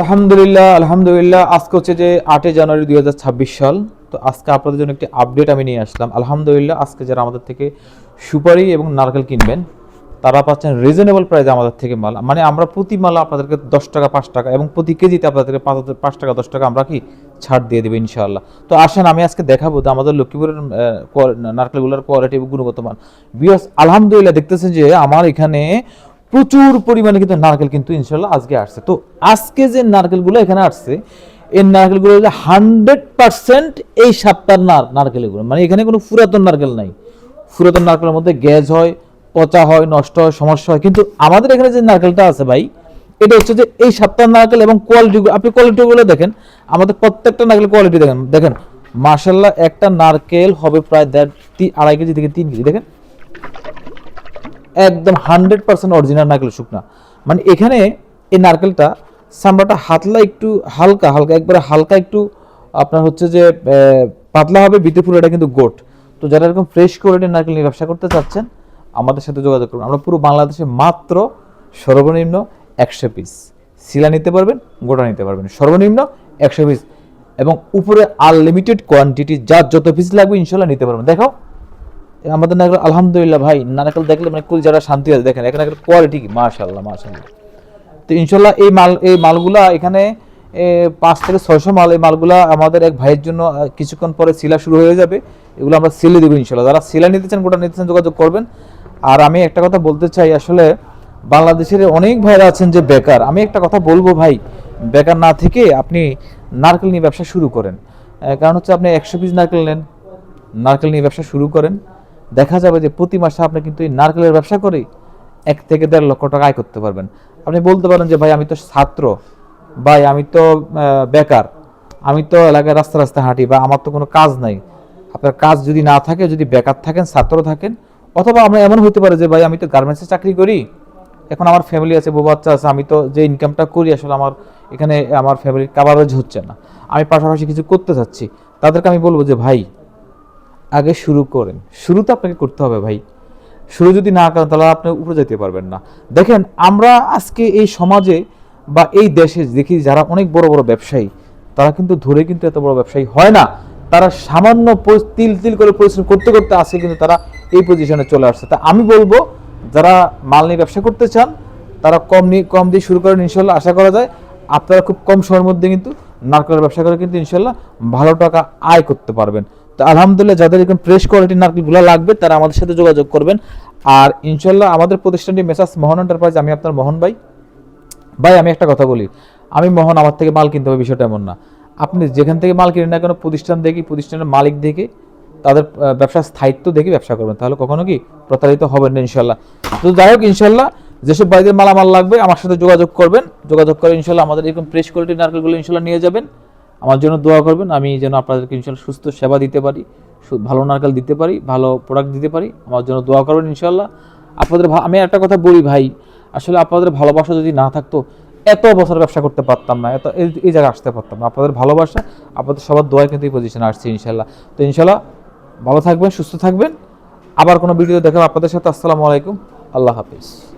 আলহামদুলিল্লাহ আলহামদুলিল্লাহ। আজকে হচ্ছে যে আটই জানুয়ারি দুই ছাব্বিশ সাল। তো আজকে আপনাদের জন্য একটি আপডেট আমি নিয়ে আসলাম। আলহামদুলিল্লাহ, আজকে যারা আমাদের থেকে সুপারি এবং নারকেল কিনবেন, তারা পাচ্ছেন রিজনেবল প্রাইসে আমাদের থেকে মাল। মানে আমরা প্রতি মাল আপনাদেরকে দশ টাকা, পাঁচ টাকা এবং প্রতি কেজিতে আপনাদেরকে পাঁচ পাঁচ টাকা, দশ টাকা আমরা কি ছাড় দিয়ে দেবো ইনশাআল্লাহ। তো আসেন, আমি আজকে দেখাবো যে আমাদের লক্ষ্মীপুরের নারকেলগুলোর কোয়ালিটি এবং গুণগত মান। বিয়স আলহামদুলিল্লাহ, দেখতেছেন যে আমার এখানে প্রচুর পরিমাণে কিন্তু নারকেল কিন্তু ইনশাল্লাহ আজকে আসছে। তো আজকে যে নারকেলগুলো এখানে আসছে, এই নারকেলগুলো হান্ড্রেড পার্সেন্ট এই সাতটার নার নারকেলগুলো মানে এখানে কোনো পুরাতন নারকেল নাই। পুরাতন নারকেলের মধ্যে গ্যাস হয়, পচা হয়, নষ্ট হয়, সমস্যা হয়। কিন্তু আমাদের এখানে যে নারকেলটা আছে ভাই, এটা হচ্ছে যে এই সাতটার নারকেল এবং কোয়ালিটি আপনি কোয়ালিটিগুলো দেখেন, আমাদের প্রত্যেকটা নারকেল কোয়ালিটি দেখেন। দেখেন মার্শাল্লাহ একটা নারকেল হবে প্রায় দেড় আড়াই কেজি থেকে তিন কেজি। দেখেন একদম হান্ড্রেড পার্সেন্ট অরিজিনাল নারকেল শুকনা। মানে এখানে এই নারকেলটা সামড়াটা হাতলা একটু হালকা হালকা, একবারে হালকা একটু আপনার হচ্ছে যে পাতলা হবে পুরো এটা কিন্তু গোট। তো যারা এরকম ফ্রেশ কোয়ালিটির নারকেল নিয়ে ব্যবসা করতে চাচ্ছেন, আমাদের সাথে যোগাযোগ করুন। আমরা পুরো বাংলাদেশে মাত্র সর্বনিম্ন একশো পিস শিলা নিতে পারবেন, গোটা নিতে পারবেন। সর্বনিম্ন একশো পিস এবং উপরে আনলিমিটেড কোয়ান্টিটি যার যত পিস লাগবে, ইনশাল্লাহ নিতে পারবেন। দেখো আমাদের নারকেল, আলহামদুলিল্লাহ ভাই, নারকেল দেখলে মানে কুল যারা শান্তি আছে, দেখেন, এখানে একটা কোয়ালিটি কি? মাশাল্লাহ মাশাল্লাহ তো ইনশাল্লাহ এই মাল, এই মালগুলা এখানে পাঁচ থেকে ছয়শো মাল এই মালগুলা আমাদের এক ভাইয়ের জন্য কিছুক্ষণ পরে সিলা শুরু হয়ে যাবে। এগুলো আমরা সেলে দেবো ইনশাল্লাহ যারা সিলা নিতে চান গোটা নিতে চান, যোগাযোগ করবেন। আর আমি একটা কথা বলতে চাই, আসলে বাংলাদেশের অনেক ভাইরা আছেন যে বেকার। আমি একটা কথা বলব ভাই, বেকার না থেকে আপনি নারকেল নিয়ে ব্যবসা শুরু করেন। কারণ হচ্ছে আপনি একশো পিস নারকেল নেন, নারকেল নিয়ে ব্যবসা শুরু করেন। দেখা যাবে যে প্রতি মাসে আপনি কিন্তু এই নারকেলের ব্যবসা করে এক থেকে দেড় লক্ষ টাকা আয় করতে পারবেন। আপনি বলতে পারেন যে, ভাই, আমি তো ছাত্র। ভাই, আমি তো বেকার। আমি তো এলাকায় রাস্তা রাস্তায় হাঁটি। বা আমার তো কোনো কাজ নাই। আপনার কাজ যদি না থাকে, যদি বেকার থাকেন, ছাত্র থাকেন, অথবা আমরা এমন হতে পারে যে, ভাই, আমি তো গার্মেন্টসে চাকরি করি। এখন আমার ফ্যামিলি আছে, বউ বাচ্চা আছে, আমি তো যে ইনকামটা করি, আসলে আমার এখানে আমার ফ্যামিলির কাভারেজ হচ্ছে না। আমি পাশাপাশি কিছু করতে চাচ্ছি। তাদেরকে আমি বলব যে, ভাই আগে শুরু করেন। শুরু তো আপনাকে করতে হবে ভাই। শুরু যদি না করেন, তাহলে আপনি উপরে যেতে পারবেন না। দেখেন, আমরা আজকে এই সমাজে বা এই দেশে দেখি যারা অনেক বড় বড় ব্যবসায়ী, তারা কিন্তু ধরে কিন্তু এত বড় ব্যবসায়ী হয় না। তারা সামান্য তিল তিল করে পরিশ্রম করতে করতে আসে কিন্তু তারা এই পজিশনে চলে আসছে। তা আমি বলব, যারা মাল নিয়ে ব্যবসা করতে চান, তারা কম নিয়ে, কম দিয়ে শুরু করেন ইনশাল্লাহ আশা করা যায়। আপনারা খুব কম সময়ের মধ্যে কিন্তু নারকেলের ব্যবসা করে কিন্তু ইনশাল্লাহ ভালো টাকা আয় করতে পারবেন। আলহামদুলিল্লাহ যাদের এরকম ফ্রেশ কোয়ালিটির নারকেলগুলো লাগবে, তারা আমাদের সাথে যোগাযোগ করবেন। আর ইনশাল্লাহ আমাদের প্রতিষ্ঠানটি মেসাজ মোহন এন্টারপ্রাইজ আমি আপনার মোহন ভাই। ভাই, আমি একটা কথা বলি। আমি মোহন, আমার থেকে মাল কিনতে হবে, বিষয়টা এমন না। আপনি যেখান থেকে মাল কিনেন না কেন, প্রতিষ্ঠান দেখি, প্রতিষ্ঠানের মালিক দেখে, তাদের ব্যবসার স্থায়িত্ব দেখে ব্যবসা করবেন। তাহলে কখনো কি প্রতারিত হবেন না ইনশাল্লাহ তো যাই হোক ইনশাল্লাহ যেসব বাইরের মালামাল লাগবে, আমার সাথে যোগাযোগ করবেন। যোগাযোগ করে ইনশাল্লাহ আমাদের এরকম ফ্রেশ কোয়ালিটির নারকেলগুলো ইনশাল্লাহ নিয়ে যাবেন। আমার জন্য দোয়া করবেন, আমি যেন আপনাদেরকে ইনশাল্লাহ সুস্থ সেবা দিতে পারি ভালো নারকেল দিতে পারি, ভালো প্রোডাক্ট দিতে পারি, আমার জন্য দোয়া করবেন ইনশাল্লাহ। আপনাদের আমি একটা কথা বলি ভাই, আসলে আপনাদের ভালোবাসা যদি না থাকতো, এত বছর ব্যবসা করতে পারতাম না, এত এই- জায়গায় আসতে পারতাম না। আপনাদের ভালোবাসা, আপনাদের সবার দোয়ায় কিন্তু এই পজিশনে আসছি ইনশাল্লাহ। তো ইনশাল্লাহ ভালো থাকবেন, সুস্থ থাকবেন। আবার কোনো ভিডিও দেখাবো আপনাদের সাথে, আসসালামু আলাইকুম, আল্লাহ হাফিজ।